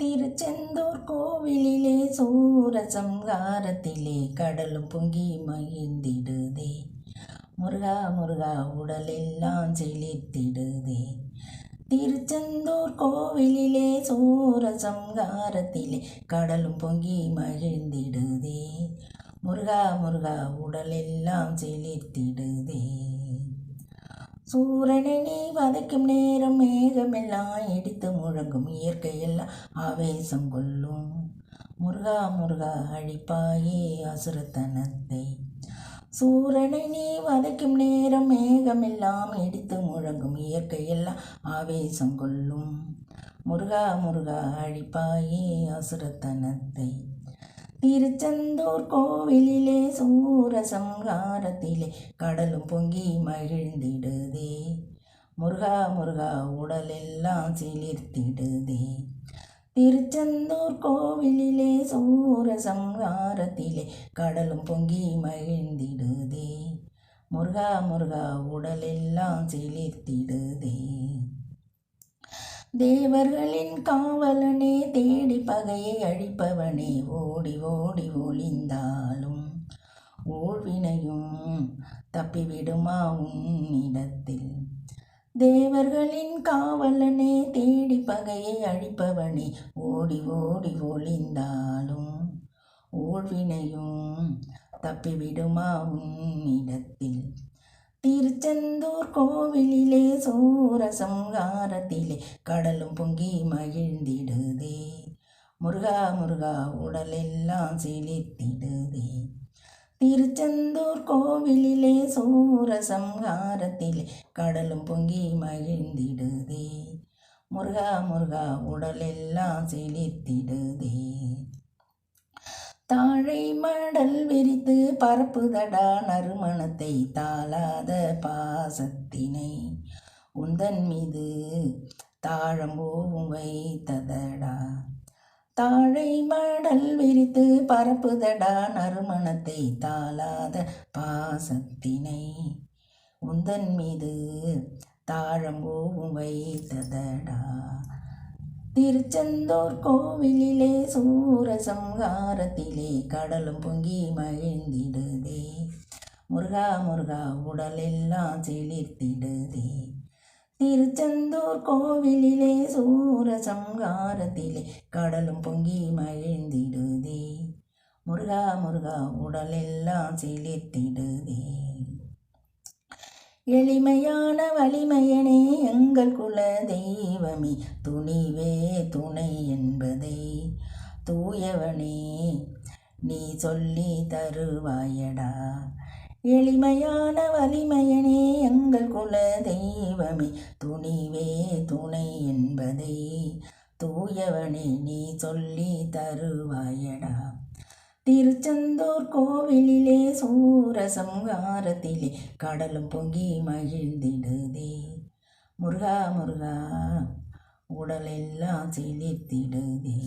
திருச்செந்தூர் கோவிலிலே சூரசம்ஹாரத்திலே கடலும் பொங்கி மகிழ்ந்திடுதே. முருகா முருகா உடலெல்லாம் செழித்திடுதே. திருச்செந்தூர் கோவிலிலே சூரசம்ஹாரத்திலே கடலும் பொங்கி மகிழ்ந்திடுதே. முருகா முருகா உடலெல்லாம் செழித்திடுதே. சூரனை நீ வதைக்கும் நேரம் மேகமெல்லாம் இடித்து முழங்கும் இயற்கையெல்லாம் ஆவேசம் கொள்ளும். முருகா முருகா அழிப்பாயே அசுரத்தனத்தை. சூரனை நீ வதைக்கும் நேரம் மேகமெல்லாம் இடித்து முழங்கும் இயற்கையெல்லாம் ஆவேசம் கொள்ளும். முருகா முருகா அழிப்பாயே அசுரத்தனத்தை. திருச்செந்தூர் கோவிலிலே சூரசம்ஹாரத்திலே கடலும் பொங்கி மகிழ்ந்திடுதே. முருகா முருகா உடலெல்லாம் சிலிர்த்திடுதே. திருச்செந்தூர் கோவிலிலே சூரசம்ஹாரத்திலே கடலும் பொங்கி மகிழ்ந்திடுதே. முருகா முருகா உடலெல்லாம் சிலிர்த்திடுதே. தேவர்களின் காவலனே தேடி பகையை அழிப்பவனே. ஓடி ஓடி ஒளிந்தாலும் ஊழ்வினையும் தப்பிவிடுமா உன்னிடத்தில்? தேவர்களின் காவலனே தேடி பகையை அழிப்பவனே. ஓடி ஓடி ஒளிந்தாலும் ஊழ்வினையும் தப்பிவிடுமா உன்னிடத்தில்? திருச்செந்தூர் கோவிலிலே சூரசங்காரத்திலே கடலும் பொங்கி மகிழ்ந்திடுதே. முருகா முருகா உடலெல்லாம் செழித்திடுதே. திருச்செந்தூர் கோவிலிலே சூரசம்ஹாரத்திலே கடலும் பொங்கி மகிழ்ந்திடுதே. முருகா முருகா உடலெல்லாம் செழித்திடுதே. தாழை மடல் விரித்து பரப்புதடா நறுமணத்தை தாளாத பாசத்தினை. உந்தன் மீது தாழம்போவும் வைத்ததடா. தாழை மடல் விரித்து பரப்புதடா நறுமணத்தை தாளாத பாசத்தினை. உந்தன் மீது தாழம்போவும் வைத்ததடா. திருச்செந்தூர் கோவிலிலே சூரசம்ஹாரத்திலே கடலும் பொங்கி மகிழ்ந்திடுதே. முருகா முருகா உடலெல்லாம் செழித்திடுதே. திருச்செந்தூர் கோவிலிலே சூரசம்ஹாரத்திலே கடலும் பொங்கி மகிழ்ந்திடுதே. முருகா முருகா உடலெல்லாம் செழித்திடுதே. எளிமையான வலிமையனே எங்கள் குல தெய்வமே துணிவே துணை என்பதை தூயவனே நீ சொல்லி தருவாயடா. எளிமையான வலிமையனே எங்கள் குல தெய்வமே துணிவே துணை என்பதை தூயவனே நீ சொல்லி தருவாயடா. திருச்செந்தூர் கோவிலிலே சூரசம்ஹாரத்திலே கடலும் பொங்கி மகிழ்ந்திடுதே. முருகா முருகா உடலெல்லாம் செழித்திடுதே.